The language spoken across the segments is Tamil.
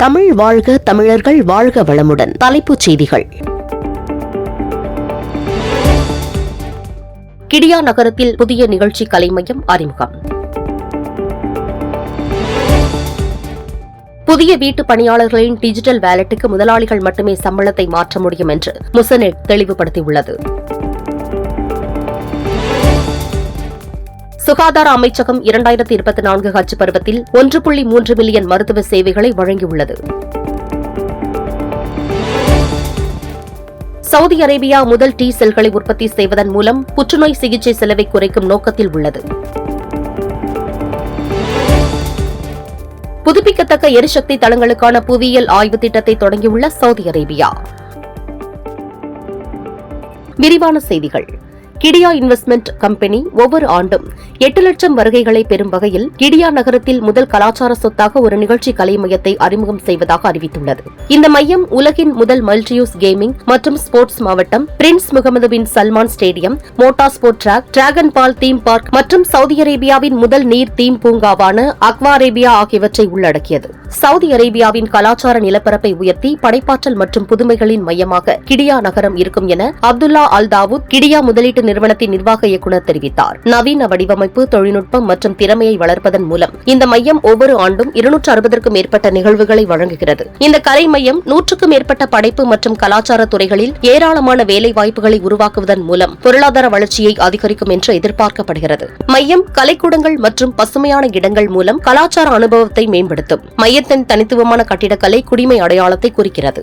தமிழ் வாழ்க தமிழர்கள் வாழ்க வளமுடன். தலைப்புச் செய்திகள். கிடியா நகரத்தில் புதிய நிகழ்ச்சி கலை மையம் அறிமுகம். புதிய வீட்டு பணியாளர்களின் டிஜிட்டல் வேலட்டுக்கு முதலாளிகள் மட்டுமே சம்பளத்தை மாற்ற முடியும் என்று முசனெட் தெளிவுபடுத்தியுள்ளது. சுகாதார அமைச்சகம் இரண்டாயிரத்தி இருபத்தி நான்கு ஹஜ் பருவத்தில் ஒன்று புள்ளி மூன்று மில்லியன் மருத்துவ சேவைகளை வழங்கியுள்ளது. சவுதி அரேபியா முதல் டி செல்களை உற்பத்தி செய்வதன் மூலம் புற்றுநோய் சிகிச்சை செலவை குறைக்கும் நோக்கத்தில் உள்ளது. புதுப்பிக்கத்தக்க எரிசக்தி தளங்களுக்கான புவியியல் ஆய்வு திட்டத்தை தொடங்கியுள்ள சவுதி அரேபியா. விரிவான செய்திகள். கிடியா இன்வெஸ்ட்மெண்ட் கம்பெனி ஒவ்வொரு ஆண்டும் எட்டு லட்சம் வருகைகளை பெறும் வகையில் கிடியா நகரத்தில் முதல் கலாச்சார சொத்தாக ஒரு நிகழ்ச்சி கலை மையத்தை அறிமுகம் செய்வதாக அறிவித்துள்ளது. இந்த மையம் உலகின் முதல் மல்டியூஸ் கேமிங் மற்றும் ஸ்போர்ட்ஸ் மாவட்டம் prince Mohammed bin Salman stadium motor sport track dragon ball theme park மற்றும் சவுதி அரேபியாவின் முதல் நீர் தீம் பூங்காவான அக்வா அரேபியா ஆகியவற்றை உள்ளடக்கியது. சவுதி அரேபியாவின் கலாச்சார நிலப்பரப்பை உயர்த்தி படைப்பாற்றல் மற்றும் புதுமைகளின் மையமாக கிடியா நகரம் இருக்கும் என அப்துல்லா அல் தாவூத் கிடியா முதலீட்டு நிறுவனத்தின் நிர்வாக இயக்குநர் தெரிவித்தார். நவீன வடிவமைப்பு தொழில்நுட்பம் மற்றும் திறமையை வளர்ப்பதன் மூலம் இந்த மையம் ஒவ்வொரு ஆண்டும் இருநூற்று அறுபதற்கும் மேற்பட்ட நிகழ்வுகளை வழங்குகிறது. இந்த கலை மையம் நூற்றுக்கும் மேற்பட்ட படைப்பு மற்றும் கலாச்சார துறைகளில் ஏராளமான வேலை வாய்ப்புகளை உருவாக்குவதன் மூலம் பொருளாதார வளர்ச்சியை அதிகரிக்கும் என்று எதிர்பார்க்கப்படுகிறது. மையம் கலைக்கூடங்கள் மற்றும் பசுமையான இடங்கள் மூலம் கலாச்சார அனுபவத்தை மேம்படுத்தும். மையத்தின் தனித்துவமான கட்டிடக்கலை குடிமை அடையாளத்தை குறிக்கிறது.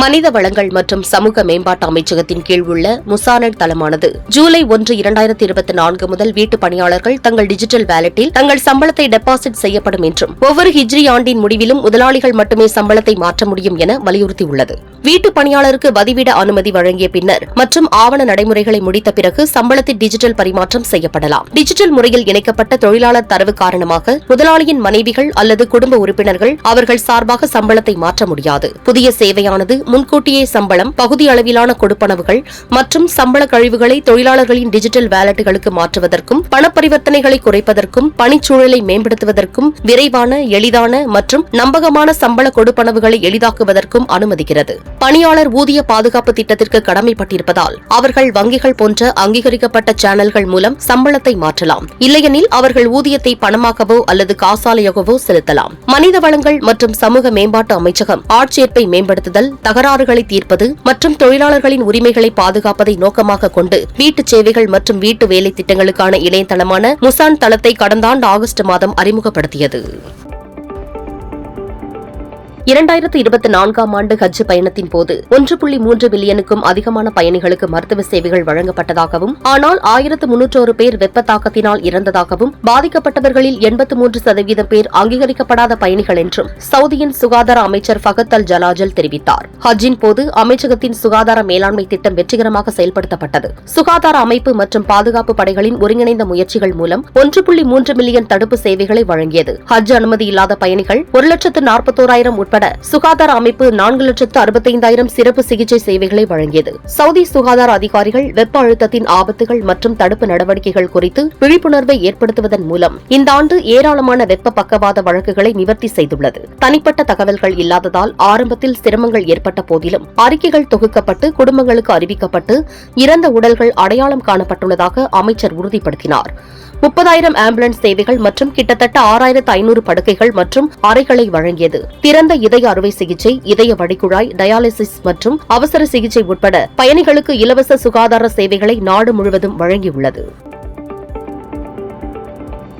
மனித வளங்கள் மற்றும் சமூக மேம்பாட்டு அமைச்சகத்தின் கீழ் உள்ள முசானட் தளமானது. ஜூலை ஒன்று இரண்டாயிரத்தி இருபத்தி நான்கு முதல் வீட்டு பணியாளர்கள் தங்கள் டிஜிட்டல் வேலட்டில் தங்கள் சம்பளத்தை டெபாசிட் செய்யப்படும் என்றும் ஒவ்வொரு ஹிஜ்ரி ஆண்டின் முடிவிலும் முதலாளிகள் மட்டுமே சம்பளத்தை மாற்ற முடியும் என வலியுறுத்தியுள்ளது. வீட்டு பணியாளருக்கு வதிவிட அனுமதி வழங்கிய பின்னர் மற்றும் ஆவண நடைமுறைகளை முடித்த பிறகு சம்பளத்தை டிஜிட்டல் பரிமாற்றம் செய்யப்படலாம். டிஜிட்டல் முறையில் இணைக்கப்பட்ட தொழிலாளர் தரவு காரணமாக முதலாளியின் மனைவிகள் அல்லது குடும்ப உறுப்பினர்கள் அவர்கள் சார்பாக சம்பளத்தை மாற்ற முடியாது. புதிய சேவையானது முன்கூட்டியே சம்பளம் பகுதி அளவிலான கொடுப்பனவுகள் மற்றும் சம்பள கழிவுகளை தொழிலாளர்களின் டிஜிட்டல் வேலட்டுகளுக்கு மாற்றுவதற்கும் பணப்பரிவர்த்தனைகளை குறைப்பதற்கும் பணிச்சூழலை மேம்படுத்துவதற்கும் விரைவான எளிதான மற்றும் நம்பகமான சம்பள கொடுப்பனவுகளை எளிதாக்குவதற்கும் அனுமதிக்கிறது. பணியாளர் ஊதிய பாதுகாப்பு திட்டத்திற்கு கடமைப்பட்டிருப்பதால் அவர்கள் வங்கிகள் போன்ற அங்கீகரிக்கப்பட்ட சேனல்கள் மூலம் சம்பளத்தை மாற்றலாம். இல்லையெனில் அவர்கள் ஊதியத்தை பணமாகவோ அல்லது காசாலையாகவோ செலுத்தலாம். மனித வளங்கள் மற்றும் சமூக மேம்பாட்டு அமைச்சகம் ஆட்சேர்ப்பை மேம்படுத்துதல் தகராறுகளை தீர்ப்பது மற்றும் தொழிலாளர்களின் உரிமைகளை பாதுகாப்பதை நோக்கமாக கொண்டு வீட்டுச் சேவைகள் மற்றும் வீட்டு வேலை திட்டங்களுக்கான இணையதளமான முசான் தளத்தை கடந்த ஆண்டு ஆகஸ்ட் மாதம் அறிமுகப்படுத்தியது. இரண்டாயிரத்து இருபத்தி நான்காம் ஆண்டு ஹஜ் பயணத்தின் போது ஒன்று புள்ளி மூன்று பில்லியனுக்கும் அதிகமான பயணிகளுக்கு மருத்துவ சேவைகள் வழங்கப்பட்டதாகவும் ஆனால் ஆயிரத்து முன்னூற்றோரு பேர் வெப்ப தாக்கத்தினால் இறந்ததாகவும் பாதிக்கப்பட்டவர்களில் எண்பத்து மூன்று சதவீதம் பேர் அங்கீகரிக்கப்படாத பயணிகள் என்றும் சவுதியின் சுகாதார அமைச்சர் ஃபகத் அல் ஜலாஜல் தெரிவித்தார். ஹஜ்ஜின் போது அமைச்சகத்தின் சுகாதார மேலாண்மை திட்டம் வெற்றிகரமாக செயல்படுத்தப்பட்டது. சுகாதார அமைப்பு மற்றும் பாதுகாப்பு படைகளின் ஒருங்கிணைந்த முயற்சிகள் மூலம் ஒன்று புள்ளி மூன்று மில்லியன் தடுப்பு சேவைகளை வழங்கியது. ஹஜ் அனுமதி இல்லாத பயணிகள் ஒரு லட்சத்து நாற்பத்தோராயிரம் உட்பட சுகாதார அமைப்பு நான்கு லட்சத்து அறுபத்தைந்தாயிரம் சிறப்பு சிகிச்சை சேவைகளை வழங்கியது. சவுதி சுகாதார அதிகாரிகள் வெப்ப அழுத்தத்தின் ஆபத்துகள் மற்றும் தடுப்பு நடவடிக்கைகள் குறித்து விழிப்புணர்வை ஏற்படுத்துவதன் மூலம் இந்த ஆண்டு ஏராளமான வெப்ப பக்கவாத வழக்குகளை நிவர்த்தி செய்துள்ளது. தனிப்பட்ட தகவல்கள் இல்லாததால் ஆரம்பத்தில் சிரமங்கள் ஏற்பட்ட போதிலும் அறிக்கைகள் தொகுக்கப்பட்டு குடும்பங்களுக்கு அறிவிக்கப்பட்டு இறந்த உடல்கள் அடையாளம் காணப்பட்டுள்ளதாக அமைச்சர் உறுதிப்படுத்தினார். முப்பதாயிரம் ஆம்புலன்ஸ் சேவைகள் மற்றும் கிட்டத்தட்ட ஆறாயிரத்து ஐநூறு படுக்கைகள் மற்றும் அறைகளை வழங்கியது. திறந்த இதய அறுவை சிகிச்சை இதய வடிகுழாய் டயாலிசிஸ் மற்றும் அவசர சிகிச்சை உட்பட பயணிகளுக்கு இலவச சுகாதார சேவைகளை நாடு முழுவதும் வழங்கியுள்ளது.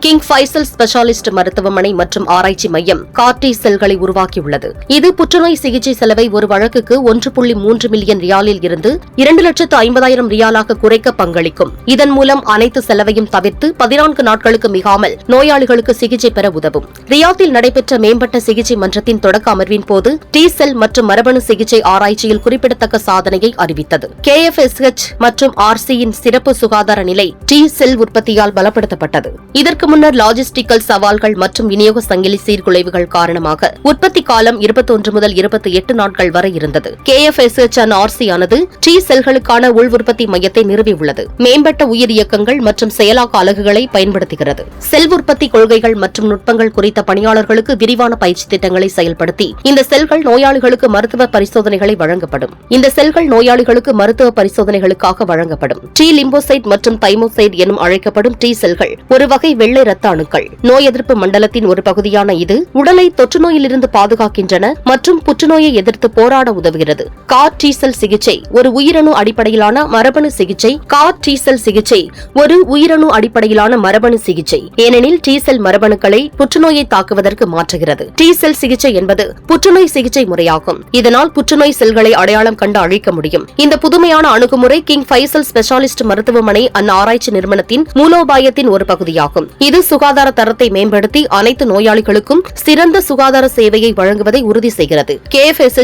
கிங் ஃபைசல் ஸ்பெஷாலிஸ்ட் மருத்துவமனை மற்றும் ஆராய்ச்சி மையம் கார்டி செல்களை உருவாக்கியுள்ளது. இது புற்றுநோய் சிகிச்சை செலவை ஒரு வழக்குக்கு ஒன்று புள்ளி மூன்று மில்லியன் ரியாலில் இருந்து இரண்டு லட்சத்து ஐம்பதாயிரம் ரியாலாக குறைக்க பங்களிக்கும். இதன் மூலம் அனைத்து செலவையும் தவிர்த்து பதினான்கு நாட்களுக்கு மிகாமல் நோயாளிகளுக்கு சிகிச்சை பெற உதவும். ரியாத்தில் நடைபெற்ற மேம்பட்ட சிகிச்சை மன்றத்தின் தொடக்க அமர்வின் போது டி செல் மற்றும் மரபணு சிகிச்சை ஆராய்ச்சியில் குறிப்பிடத்தக்க சாதனையை அறிவித்தது. கே எஃப் எஸ் மற்றும் ஆர்சியின் சிறப்பு சுகாதார நிலை டி செல் உற்பத்தியால் பலப்படுத்தப்பட்டது. இதற்கு இதற்கு முன்னர் லாஜிஸ்டிக்கல் சவால்கள் மற்றும் விநியோக சங்கிலி சீர்குலைவுகள் காரணமாக உற்பத்தி காலம் இருபத்தொன்று முதல் இருபத்தி எட்டு நாட்கள் வரை இருந்தது. கே எஃப் எஸ் ஆர்சி ஆனது டி செல்களுக்கான உள் உற்பத்தி மையத்தை நிறுவியுள்ளது. மேம்பட்ட உயிர் இயக்கங்கள் மற்றும் செயலாக்க அலகுகளை பயன்படுத்துகிறது. செல் உற்பத்தி கொள்கைகள் மற்றும் நுட்பங்கள் குறித்த பணியாளர்களுக்கு விரிவான பயிற்சி திட்டங்களை செயல்படுத்தி இந்த செல்கள் நோயாளிகளுக்கு மருத்துவ பரிசோதனைகளை வழங்கப்படும். இந்த செல்கள் நோயாளிகளுக்கு மருத்துவ பரிசோதனைகளுக்காக வழங்கப்படும். டி லிம்போசைட் மற்றும் தைமோசைட் எனும் அழைக்கப்படும் டி செல்கள் ஒரு வகை வெள்ளை வெள்ளை ரத்த அணுக்கள். நோய் எதிர்ப்பு மண்டலத்தின் ஒரு பகுதியான இது உடலை தொற்று நோயிலிருந்து பாதுகாக்கின்றன மற்றும் புற்றுநோயை எதிர்த்து போராட உதவுகிறது. கார் டீசல் சிகிச்சை ஒரு உயிரணு அடிப்படையிலான மரபணு சிகிச்சை. கார் டீசல் சிகிச்சை ஒரு உயிரணு அடிப்படையிலான மரபணு சிகிச்சை. ஏனெனில் டீசல் மரபணுக்களை புற்றுநோயை தாக்குவதற்கு மாற்றுகிறது. டீசல் சிகிச்சை என்பது புற்றுநோய் சிகிச்சை முறையாகும். இதனால் புற்றுநோய் செல்களை அடையாளம் கண்டு அழிக்க முடியும். இந்த புதுமையான அணுகுமுறை கிங் ஃபைசல் ஸ்பெஷாலிஸ்ட் மருத்துவமனை அந்த ஆராய்ச்சி நிறுவனத்தின் மூலோபாயத்தின் ஒரு பகுதியாகும். இது சுகாதார தரத்தை மேம்படுத்தி அனைத்து நோயாளிகளுக்கும் சிறந்த சுகாதார சேவையை வழங்குவதை உறுதி செய்கிறது. கே எஃப் எஸ்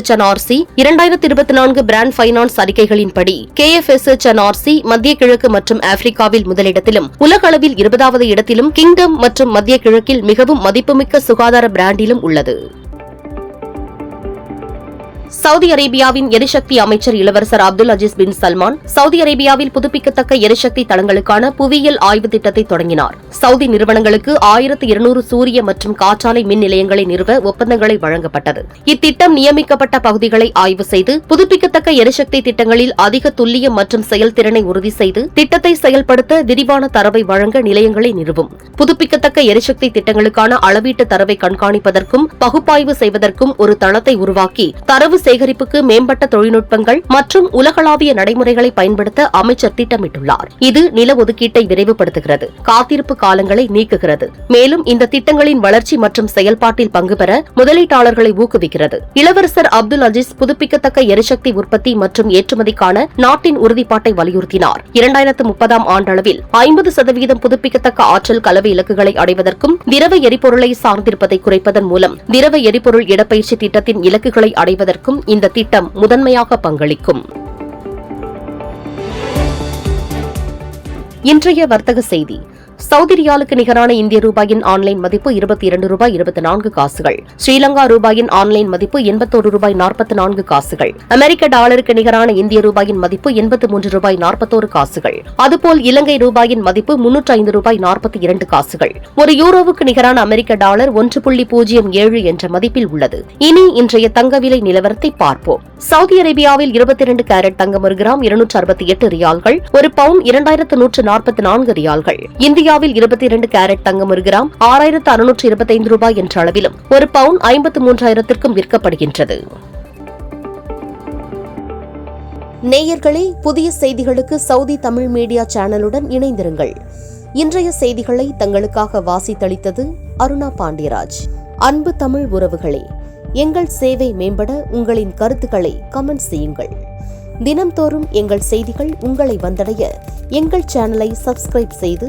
இரண்டாயிரத்தி இருபத்தி நான்கு பிராண்ட் பைனான்ஸ் அறிக்கைகளின்படி கே எஃப் எஸ் மத்திய கிழக்கு மற்றும் ஆப்பிரிக்காவில் முதலிடத்திலும் உலக அளவில் இருபதாவது இடத்திலும் கிங்டம் மற்றும் மத்திய கிழக்கில் மிகவும் மதிப்புமிக்க சுகாதார பிராண்டிலும் உள்ளது. சவுதி அரேபியாவின் எரிசக்தி அமைச்சர் இளவரசர் Abdul Aziz bin Salman Saudi அரேபியாவில் புதுப்பிக்கத்தக்க எரிசக்தி தளங்களுக்கான புவியியல் ஆய்வு திட்டத்தை தொடங்கினார். சவுதி நிறுவனங்களுக்கு ஆயிரத்து இருநூறு சூரிய மற்றும் காற்றாலை மின் நிலையங்களை நிறுவ ஒப்பந்தங்களை வழங்கப்பட்டது. இத்திட்டம் நியமிக்கப்பட்ட பகுதிகளை ஆய்வு செய்து புதுப்பிக்கத்தக்க எரிசக்தி திட்டங்களில் அதிக துல்லியம் மற்றும் செயல்திறனை உறுதி செய்து திட்டத்தை செயல்படுத்த விரிவான தரவை வழங்க நிலையங்களை நிறுவும். புதுப்பிக்கத்தக்க எரிசக்தி திட்டங்களுக்கான அளவீட்டு தரவை கண்காணிப்பதற்கும் பகுப்பாய்வு செய்வதற்கும் ஒரு தளத்தை உருவாக்கி தரவு சேகரிப்புக்கு மேம்பட்ட தொழில்நுட்பங்கள் மற்றும் உலகளாவிய நடைமுறைகளை பயன்படுத்த அமைச்சர் திட்டமிட்டுள்ளார். இது நில ஒதுக்கீட்டை விரைவுபடுத்துகிறது காத்திருப்பு காலங்களை நீக்குகிறது. மேலும் இந்த திட்டங்களின் வளர்ச்சி மற்றும் செயல்பாட்டில் பங்கு பெற முதலீட்டாளர்களை ஊக்குவிக்கிறது. இளவரசர் அப்துல் அஜீஸ் புதுப்பிக்கத்தக்க எரிசக்தி உற்பத்தி மற்றும் ஏற்றுமதிக்கான நாட்டின் உறுதிப்பாட்டை வலியுறுத்தினார். இரண்டாயிரத்து முப்பதாம் ஆண்டளவில் ஐம்பது சதவீதம் புதுப்பிக்கத்தக்க ஆற்றல் கலவை இலக்குகளை அடைவதற்கும் திரவ எரிபொருளை சார்ந்திருப்பதை குறைப்பதன் மூலம் திரவ எரிபொருள் இடப்பயிற்சி திட்டத்தின் இலக்குகளை அடைவதற்கும் இந்த திட்டம் முதன்மையாக பங்களிக்கும். இன்றைய வர்த்தக செய்தி. சவுதி ரியாலுக்கு நிகரான இந்திய ரூபாயின் ஆன்லைன் மதிப்பு இருபத்தி இரண்டு ரூபாய் இருபத்தி நான்கு காசுகள். ஸ்ரீலங்கா ரூபாயின் ஆன்லைன் மதிப்பு எண்பத்தோரு ரூபாய் நாற்பத்தி நான்கு காசுகள். அமெரிக்க டாலருக்கு நிகரான இந்திய ரூபாயின் மதிப்பு எண்பத்தி மூன்று ரூபாய் நாற்பத்தோரு காசுகள். அதுபோல் இலங்கை ரூபாயின் மதிப்பு முன்னூற்று ஐந்து ரூபாய் நாற்பத்தி இரண்டு காசுகள். ஒரு யூரோவுக்கு நிகரான அமெரிக்க டாலர் ஒன்று புள்ளி பூஜ்ஜியம் ஏழு என்ற மதிப்பில் உள்ளது. இனி இன்றைய தங்க விலை நிலவரத்தை பார்ப்போம். சவுதி அரேபியாவில் இருபத்தி இரண்டு கேரட் தங்கம் ஒரு கிராம் இருநூற்று அறுபத்தி எட்டு ரியால்கள் ஒரு பவுன் இரண்டாயிரத்து நூற்று நாற்பத்தி நான்கு ரியால்கள். இந்தியா இந்தியாவில் இருபத்தி இரண்டு கேரட் தங்கம் ஒரு கிராம் ஆறாயிரத்து அறுநூற்று இருபத்தைந்து ரூபாய் என்ற அளவிலும் ஒரு பவுன் ஐம்பத்து மூன்றாயிரத்திற்கும் விற்கப்படுகின்றது. நேயர்களே புதிய செய்திகளுக்கு சவுதி தமிழ் மீடியா சேனலுடன் இணைந்திருங்கள். இன்றைய செய்திகளை தங்களுக்காக வாசித்தளித்தது அருணா பாண்டியராஜ். அன்பு தமிழ் உறவுகளே எங்கள் சேவை மேம்பட உங்களின் கருத்துக்களை கமெண்ட் செய்யுங்கள். தினம்தோறும் எங்கள் செய்திகள் உங்களை வந்தடைய எங்கள் சேனலை சப்ஸ்கிரைப் செய்து